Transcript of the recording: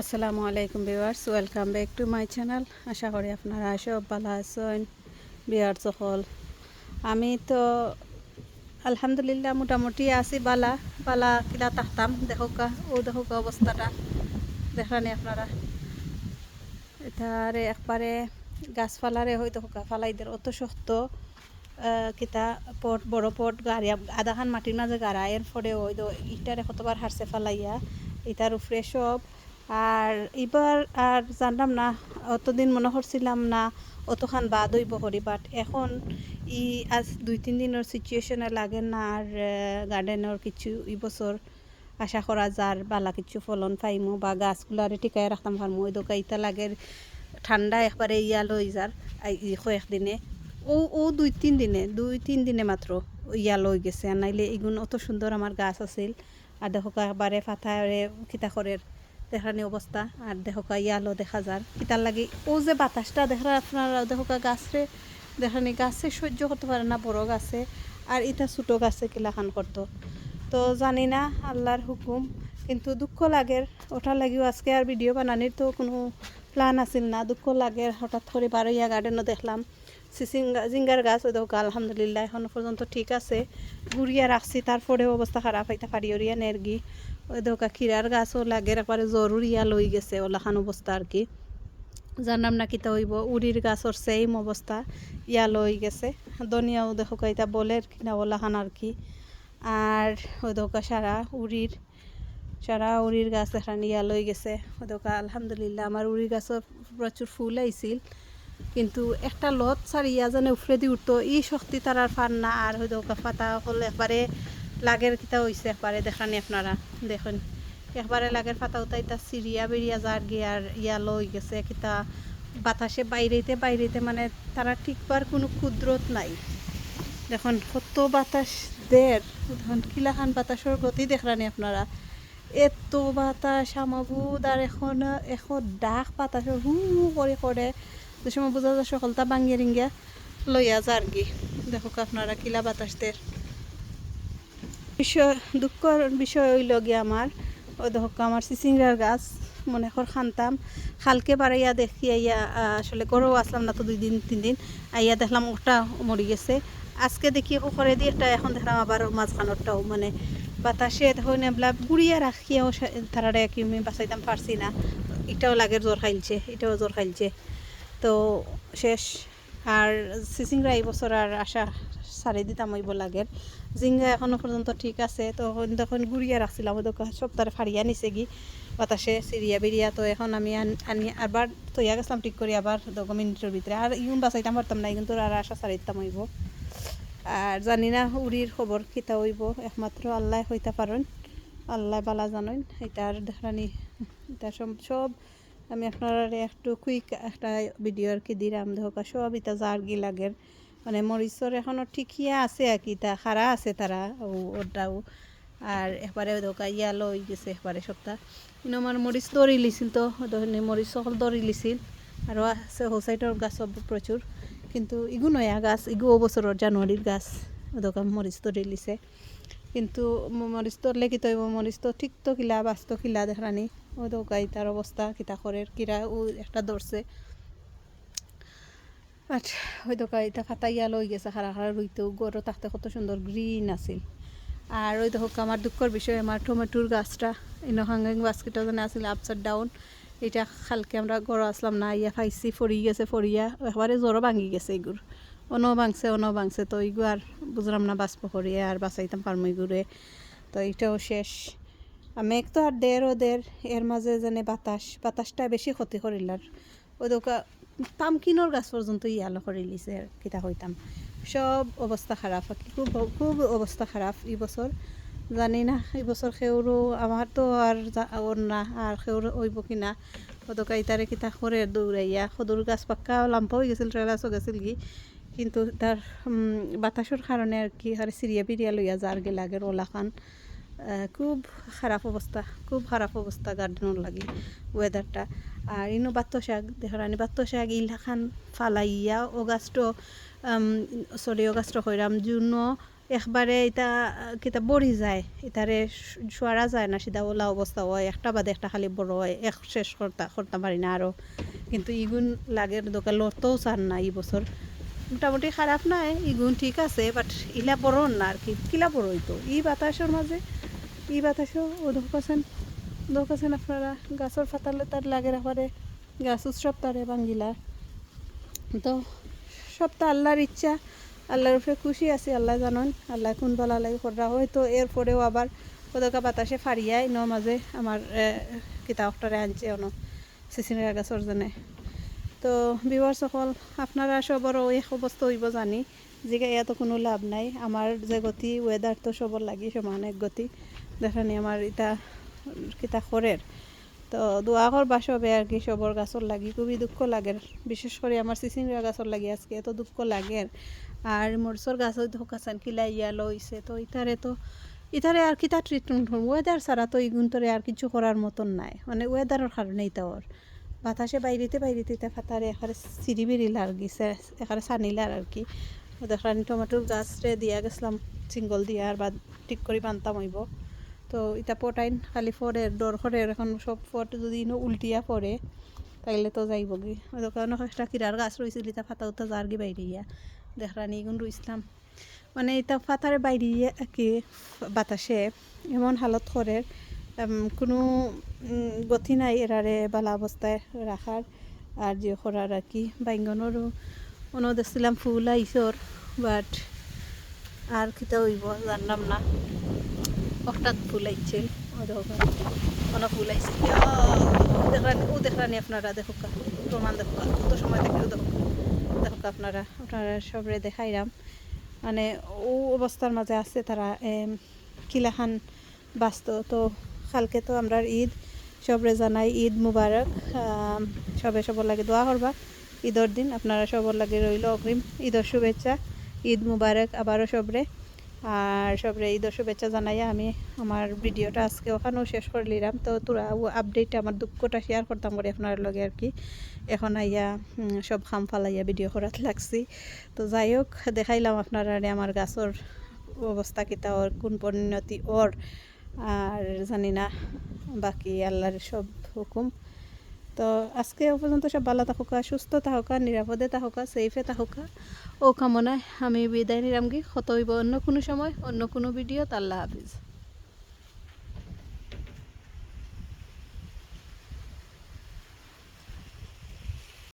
আসসালামু আলাইকুম viewers, welcome back to my channel. আশা করি আপনারা সব ভালো আছেন বিয়ার সকল আমি তো আলহামদুলিল্লাহ মোটামুটি আছি, বালা বালা কিলা তাহতাম। দেখোকা ও দেখোকা অবস্থাটা। দেখানি আপনারা। এটারে একবারে গাছপালারে হয়তো হোকা ফালাইদের অত শক্ত কিতা পট, বড় পট গাড়ি আধাখান মাটির মাঝে গাড়া। এর ফলে ওই তো ইটারে কতবার হারছে ফালাইয়া। ইটার উপরে সব আর এবার আর জানলাম না, অতদিন মনে করছিলাম না অতখান বাদ হইব হরি বাট এখন ই আজ দুই, তিন দিনের সিচুয়েশনে লাগে না আর গার্ডেনের কিছু এই বছর আশা করা যার, বালা কিছু ফলন পাইমু বা গাছগুলারে টিকায় রাখতাম পারমু ওই দোকা ইতা লাগে ঠান্ডা একবারে ইয়া লই যার কয়েকদিনে ও ও দুই, তিন দিনে, দুই, তিন দিনে মাত্র ইয়া লই গেছে। আর নাইলে এগুন অত সুন্দর আমার গাছ আছিল। আর দেখো একবারে ফাথারে কিতা করে দেখানি অবস্থা, আর দেখো ইয়ালো দেখা যার। কিতার লাগে ও যে বাতাসটা দেখা আপনারা দেখো গাছরে দেখানি গাছে সহ্য করতে পারে না, বড় গাছে, আর এটা ছোটো গাছে কিলাখান করতো। তো জানি না আল্লাহর হুকুম, কিন্তু দুঃখ লাগে। ওটা লাগিও আজকে আর ভিডিও বানানির তো কোনো প্ল্যান আছিল না। দুঃখ লাগে, হঠাৎ করে বারোইয়া গার্ডেনও দেখলাম। সিসিঙ্গা জিঙ্গার গাছ, ওই দেখো আলহামদুলিল্লাহ এখনও পর্যন্ত ঠিক আছে। ঘুরিয়া রাখছি, তারপরেও অবস্থা খারাপ হইতা ফাড়িয়রিয়া নেরগি। ওই দেখো খিরার গাছও লাগে একবারে জরুরিয়া লই গেছে ওলাখান অবস্থা আর কি। জানাম না কিতা হইব, উড়ির গাছর সেম অবস্থা, ইয়া লই গেছে। দনিয়াও দেখো এটা বলে কিনা ওলাখান আর কি। আর ওই দোকা সারা উড়ির সারা উড়ির গাছ এখানে ইয়া লই গেছে। ওই দোকা আলহামদুলিল্লাহ, আমার উড়ির গাছও প্রচুর ফুল আইছিল। কিন্তু একটা লত সারিয়া জানে উফরে দি উঠতো, ই শক্তি তার আর ফান না। আর হয়তো পাতা হল একবারে লাগের কিতা হইছে একবারে, দেখানি আপনারা, দেখুন। একবারে লাগের পাতা উতা ইতা সিরিয়া বেরিয়া যার গিয়ে আর ইয়া লই গেছে কিতা। বাতাসে বাইরেতে বাইরেতে মানে তারা ঠিকবার কোনো কুদরত নাই। দেখুন, কত বাতাস দের দেখুন, কিলাখান বাতাসের গতি দেখলানি আপনারা। এত বাতাস আমাবুদ আর এখন এখন ডাক বাতাসের হু হু করে করে যে সময় বোঝা যায় সকলটা বাঙ্গিয়ে রিঙ্গিয়া লইয়া যার গি। দেখো আপনারা, কিলা বাতাসদের বিষয় দুঃখর বিষয় হইল গিয়ে আমার ওই দেখো আমার চিচিংরার গাছ মনে কর খানতাম। খালকে বাড়াইয়া দেখি আইয়া আসলে গরু আসলাম না তো দুই দিন, তিন দিন। আইয়া দেখলাম ওটা মরি গেছে। আজকে দেখি করে দিয়ে একটা এখন দেখলাম আবার মাঝখানোরটাও মানে বাতাসে দেখুন এবলা গুড়িয়া রাখিয়াও তারারে কি আমি বাঁচাইতাম পারছি না। এটাও লাগে জ্বর খাইলছে এটাও জ্বর খাইলছে। তো শেষ। আর সিসিংরা এই বছর আর আশা সারি দিতাম হইব লাগে। জিঙ্গা এখনও পর্যন্ত ঠিক আছে। তো তখন গুড়িয়া রাখছিলাম দোকান সপ্তাহে ফাড়িয়া নিছে গি, বাতাসে সিরিয়া বেরিয়া, তো এখন আমি আন- আবার তৈয়া গেছিলাম ঠিক করি আবার দশ মিনিটের ভিতরে। আর ইউন বাঁচাইতাম পারতাম না, কিন্তু আর আশা সারি দিতাম হইব। আর জানি না উড়ির খবর কিতা হইব, একমাত্র আল্লাহ হইতে পারেন, আল্লাহ বালা জানেন এটা আর দেখানি এটা সব সব আমি আপনার একটু কুইক একটা ভিডিও আর কি দিলাম, দেখো সব এটা যার গি লাগের। মানে মরিচর এখনও ঠিকিয়া আছে আর কি, তা খারা আছে তারা ও ওটাও আর একবারে দোকা ইয়া লই গেছে একবারে সপ্তাহ কিন্তু আমার মরিচ দৌড়ি লিছিল তো মরিচ সকল দৌড়ি লিছিল। আৰু আছে হোসাইটৰ গাছ প্রচুর কিন্তু ইগু নয়া গাছ, ইগু বছৰৰ জানুৱাৰীৰ গাছ দোকা মরিচ তো রিলিছে কিন্তু মরিচ তোরলে কি তৈব মরিচ তো ঠিক তো কিলা বাস্ত কিলা দেখানি ও দোকা ইতার অবস্থা কিতা করে কিরা ও একটা আর ওই দোকা ইতা ফাটাইয়া লই গেছে খারা খারা রুইতেও গরু তাতে কত সুন্দর গ্রিন আছিল। আর ওই দেখো আমার দুঃখর বিষয় আমার টমেটোর গাছটা ইনো হাঙ্গাং বাস্কেটও জানে আছিল আপসাইড ডাউন এটা খালকে আমরা গড় আসলাম না, ইয়া খাইছি ফরি গেছে ফরিয়া একবারে জ্বরও ভাঙি গেছে এগুর অন ভাঙছে অন ভাঙছে, তো এইগু আর বুঝলাম না, বাষ্প করিয়ে আর বাঁচাইতাম পারমো এগুরে তো এইটাও শেষ। মেঘ তো আর দের ও দের এর মাঝে যেন বাতাস, বাতাসটা বেশি ক্ষতি করিল আর ওই দোকা পামকিনোর গাছ পর্যন্ত ইয়ালো করে লিছে কিতা হইতাম সব অবস্থা খারাপ কি খুব খুব অবস্থা খারাপ এই বছর জানি না, এই বছর সেউরও আমার তো আর ওর না আর সেউর হইব কি না। কতকা ইতারে কিতা করে দৌড়াইয়া সদুর গাছ পাক্কা লাম্পা হয়ে গেছিল ট্রেলাসও গেছিল কি। কিন্তু তার বাতাসের কারণে আর কি আর সিরিয়া বিরিয়া লইয়া যার গে লাগে ওলাখান। খুব খারাপ অবস্থা, খুব খারাপ অবস্থা গার্ডেনের লাগে ওয়েদারটা আর ইনো বাত্ত শাক দেখানি বাত্ত শাক, ইলাখান ফালাইয়া ও গাছটো সরি ও গাছটো হইরাম জুনো একবারে এটা কিতা বড়ি যায় এটারে শোয়ারা যায় না সিধা ওলা অবস্থা হয়, একটা বাদে একটা খালি বড় হয়, এক শেষ করতে করতে পারি না আরও কিন্তু ইগুন লাগে দোকান লড়তেও চান না এই বছর মোটামুটি খারাপ নাই ইগুন ঠিক আছে বাট ইলা বড় না, আর কি, কিলা বড় হইতো? ই বাতাসের মাঝে ই বাতাসও ধোকাছেন ধোকাছেন আপনারা গাছের ফাতালে তার লাগে রাখারে গাছ উৎসব তারে বাঙ্গিলা তো সব তো আল্লাহর ইচ্ছা আল্লাহর উপরে খুশি আছি, আল্লাহ জানেন, আল্লাহ কোন বলা লাগে করা হয়তো এরপরেও আবার ওদকা বাতাসে ফারিয়াই ন মাঝে আমার কিতাব অক্টরে আনছে অন সিসিনের গাছর জনে। তো বিবার সকল আপনারা সবর এক অবস্থা হইব জানি জিগা ইয়াতো কোনো লাভ নাই। আমার যে গতি ওয়েদার তো সবর লাগি সমান এক গতি। দেখানি আমার এটা কিতা খরের তো দোয়া করবা সবে আর কি সবর গাছর লাগি খুবই দুঃখ লাগে বিশেষ করে আমার সিসিংরা গাছর লাগি আজকে এত দুঃখ লাগে আর মরসর গাছ হোকাসান কিলা ইয়া লইছে তো ইতারে তো ইতারে আর কিতা ট্রিটমেন্ট ওয়েদার ছাড়া তো ইগুন্তরে আর কিছু করার মতন নাই। মানে ওয়েদারের কারণে ইতাওর বাতাসে বাইরিতে বাইরিতে ইতা ফাতারে এখানে সিঁড়ি লাগিছে এখানে সানিলার আর কি। দেখলাম টমেটোর গাছরে দিয়া গেছিলাম সিঙ্গল দিয়া আর বা ঠিক করে বানতাম হইব। তো ইটা পটাইন খালি ফরের ডর ফরের এখন সব ফট যদি উল্টিয়া পড়ে, তাইলে তো যাইব গি দোকান একটা কিরার গাছ রয়েছিল ইটা ফাতা উতা যার গি বাইরে ইয়া দেখরানি ইগুন রইছিলাম মানে এটা ফাতারে বাইরে ইয়া কি বাতাসে, এমন হালত করে কোনো গতি নাই এরারে বালা অবস্থায় রাখার। আর যে করার আর কি, বাইঙ্গনেরও অন্য ফুল আইসর বাট আর কিতা হইব জানলাম না। হঠাৎ ফুল আইছিল ও দেখো কোনো ফুল আইছে দেখলাম ও দেখলানি আপনারা দেখো প্রমাণ দেখো কত সময় দেখো দেখো আপনারা আপনারা সবরে দেখাইলাম মানে ও অবস্থার মাঝে আছে তারা এম, কিলাখান বাস্ত। তো কালকে তো আমরা ঈদ সবরে জানাই ঈদ মুবারক। সবে সবর লাগে দোয়া করবা। ঈদর দিন আপনারা সবর লাগে রইল অগ্রিম। ঈদর শুভেচ্ছা ঈদ মুবারক আবারও সবরে। আর সবরে ঈদর শুভেচ্ছা জানাইয়া আমি আমার ভিডিওটা আজকে ওখানেও শেষ করে নিলাম। তো তোরা আপডেট আমার দুঃখটা শেয়ার করতাম করে আপনার লগে আর কি। এখন আইয়া সব খাম ফালাইয়া ভিডিও করাত লাগছি। তো যাই হোক, দেখাইলাম আপনারা আমার গাছর অবস্থা কিতা, ওর কোন পরিণতি, ওর, আর জানি না, বাকি আল্লাহর সব হুকুম। তো আজকে পর্যন্ত সব ভালো থাকুকা, সুস্থ থাকুকা, নিরাপদে থাকুকা সেফে থাকুকা। ও কামনায় আমি বিদায় নিলাম কি হত অন্য কোনো সময়, অন্য কোনো ভিডিও তাল্লা হাফিজ।